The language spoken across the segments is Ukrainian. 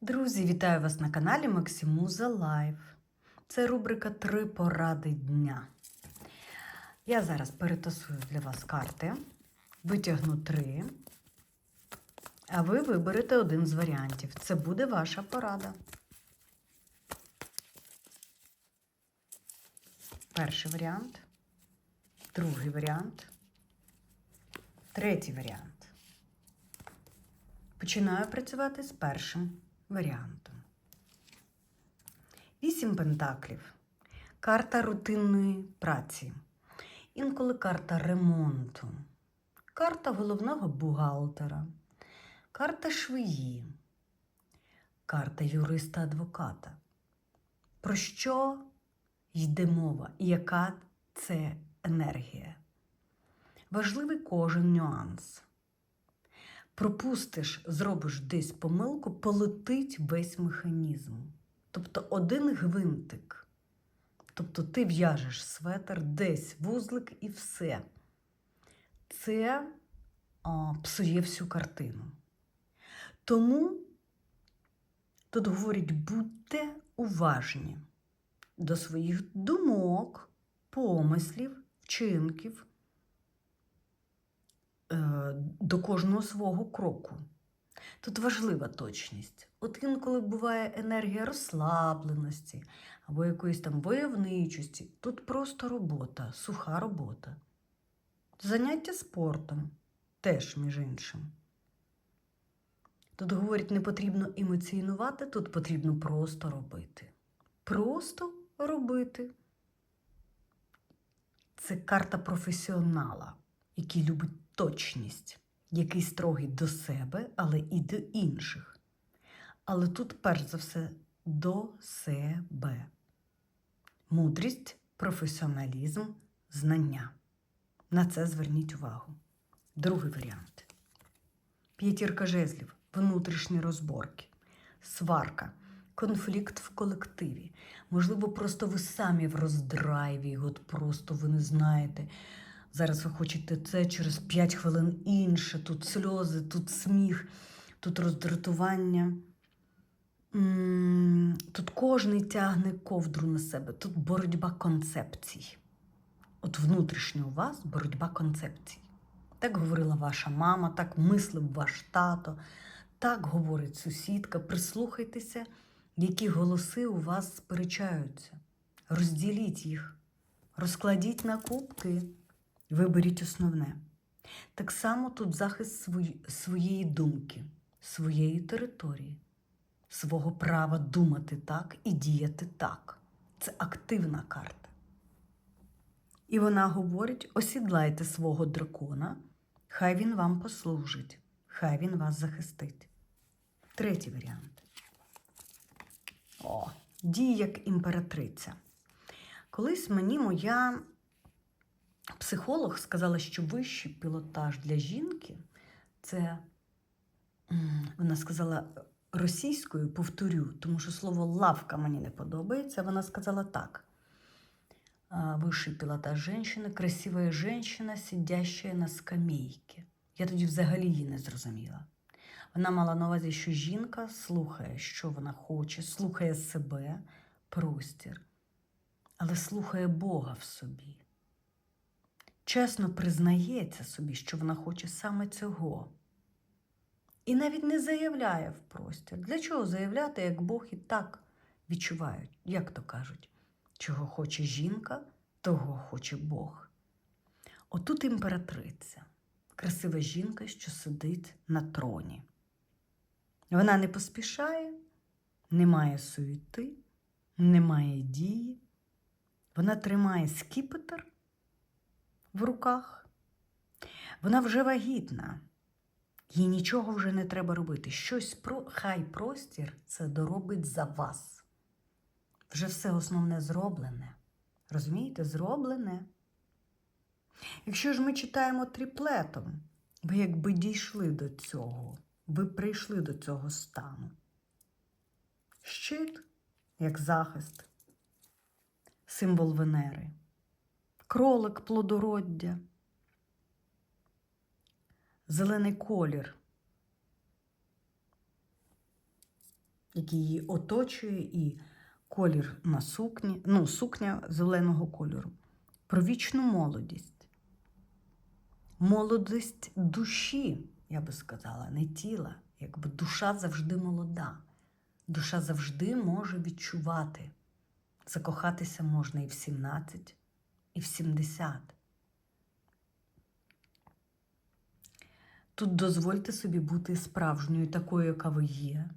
Друзі, вітаю вас на каналі Максимуза Лайф. Це рубрика Три поради дня. Я зараз перетасую для вас карти, витягну три, а ви виберете один з варіантів. Це буде ваша порада. Перший варіант, другий варіант, третій варіант. Починаю працювати з першим варіантом. Вісім пентаклів. Карта рутинної праці. Інколи карта ремонту. Карта головного бухгалтера. Карта швеї. Карта юриста-адвоката. Про що йде мова і яка це енергія? Важливий кожен нюанс пропустиш, зробиш десь помилку, полетить весь механізм. Тобто один гвинтик. Тобто ти в'яжеш светр, десь вузлик і все. Це а, псує всю картину. Тому тут говорять, будьте уважні до своїх думок, помислів, вчинків до кожного свого кроку. Тут важлива точність. От інколи буває енергія розслабленості або якоїсь там войовничості. Тут просто робота, суха робота. Заняття спортом теж, між іншим. Тут говорять, не потрібно емоціонувати, тут потрібно просто робити. Просто робити. Це карта професіонала, який любить точність, який строгий до себе, але і до інших. Але тут, перш за все, до себе. Мудрість, професіоналізм, знання. На це зверніть увагу. Другий варіант. П'ятірка жезлів, внутрішні розборки, сварка, конфлікт в колективі. Можливо, просто ви самі в роздрайві, от просто ви не знаєте. Зараз ви хочете це через 5 хвилин інше, тут сльози, тут сміх, тут роздратування. Тут кожний тягне ковдру на себе, тут боротьба концепцій. От внутрішньо у вас боротьба концепцій. Так говорила ваша мама, так мислив ваш тато, так говорить сусідка. Прислухайтеся, які голоси у вас сперечаються. Розділіть їх, розкладіть на кубки, виберіть основне. Так само тут захист своєї думки, своєї території, свого права думати так і діяти так. Це активна карта. І вона говорить: осідлайте свого дракона, хай він вам послужить, хай він вас захистить. Третій варіант. О, дій як імператриця. Колись мені моя психолог сказала, що вищий пілотаж для жінки це, вона сказала російською, повторю, тому що слово лавка мені не подобається. Вона сказала так. А, Высший пилотаж женщины, красивая женщина, сидящая на скамейці. Я тоді взагалі її не зрозуміла. Вона мала на увазі, що жінка слухає, що вона хоче, слухає себе, простір, але слухає Бога в собі. Чесно признається собі, що вона хоче саме цього. І навіть не заявляє в простір. Для чого заявляти, як Бог і так відчувають, як то кажуть? Чого хоче жінка, того хоче Бог. Отут імператриця, красива жінка, що сидить на троні. Вона не поспішає, не має суєти, не має дії. Вона тримає скіпетр в руках. Вона вже вагітна. Їй нічого вже не треба робити. Щось про хай простір це доробить за вас. Вже все основне зроблене. Розумієте, зроблене. Якщо ж ми читаємо тріплетом, ви якби дійшли до цього, ви прийшли до цього стану. Щит, як захист, символ Венери, кролик плодороддя, зелений колір, який її оточує, і колір на сукні, ну, сукня зеленого кольору. Про вічну молодість. Молодість душі, я би сказала, не тіла. Якби душа завжди молода. Душа завжди може відчувати. Закохатися можна і в 17, і в 70. Тут дозвольте собі бути справжньою такою, яка ви є.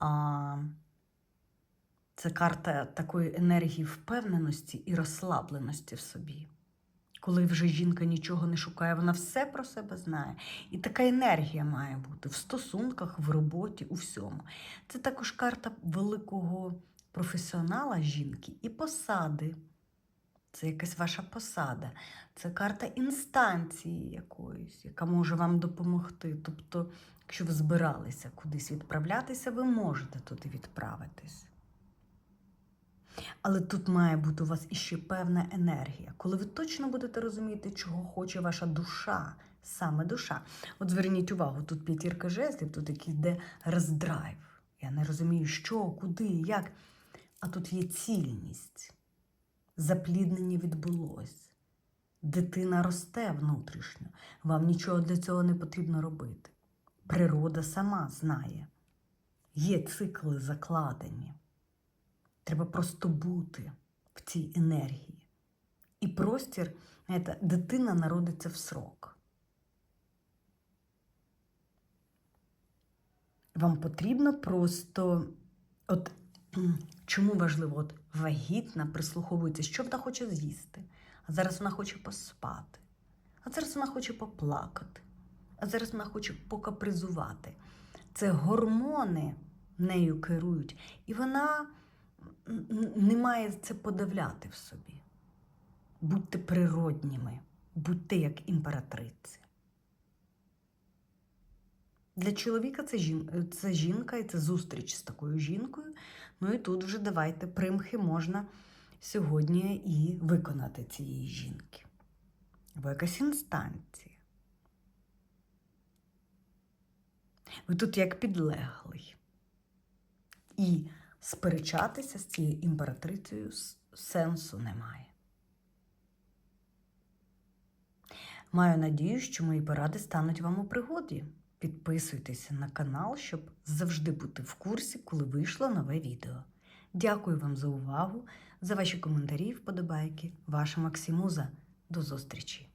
А це карта такої енергії впевненості і розслабленості в собі. Коли вже жінка нічого не шукає, вона все про себе знає. І така енергія має бути в стосунках, в роботі, у всьому. Це також карта великого професіонала жінки і посади. Це якась ваша посада, це карта інстанції якоїсь, яка може вам допомогти. Тобто, якщо ви збиралися кудись відправлятися, ви можете туди відправитись. Але тут має бути у вас іще певна енергія, коли ви точно будете розуміти, чого хоче ваша душа, саме душа. От зверніть увагу, тут п'ятірка жезлів, тут який йде роздрайв. Я не розумію, що, куди, як. А тут є цільність. Запліднення відбулось. Дитина росте внутрішньо. Вам нічого для цього не потрібно робити. Природа сама знає. Є цикли закладені. Треба просто бути в цій енергії. І простір, знаєте, дитина народиться в срок. Вам потрібно просто, от чому важливо, от вагітна прислуховується, що вона хоче з'їсти. А зараз вона хоче поспати. А зараз вона хоче поплакати. А зараз вона хоче покапризувати. Це гормони нею керують. І вона не має це подавляти в собі. Будьте природніми, будьте як імператриця. Для чоловіка це, жін... це жінка і це зустріч з такою жінкою. Ну і тут вже давайте примхи можна сьогодні і виконати цієї жінки. Або якась інстанція. Ви тут як підлеглий. І сперечатися з цією імператрицею сенсу немає. Маю надію, що мої поради стануть вам у пригоді. Підписуйтеся на канал, щоб завжди бути в курсі, коли вийшло нове відео. Дякую вам за увагу, за ваші коментарі і вподобайки. Ваша Максимуза. До зустрічі!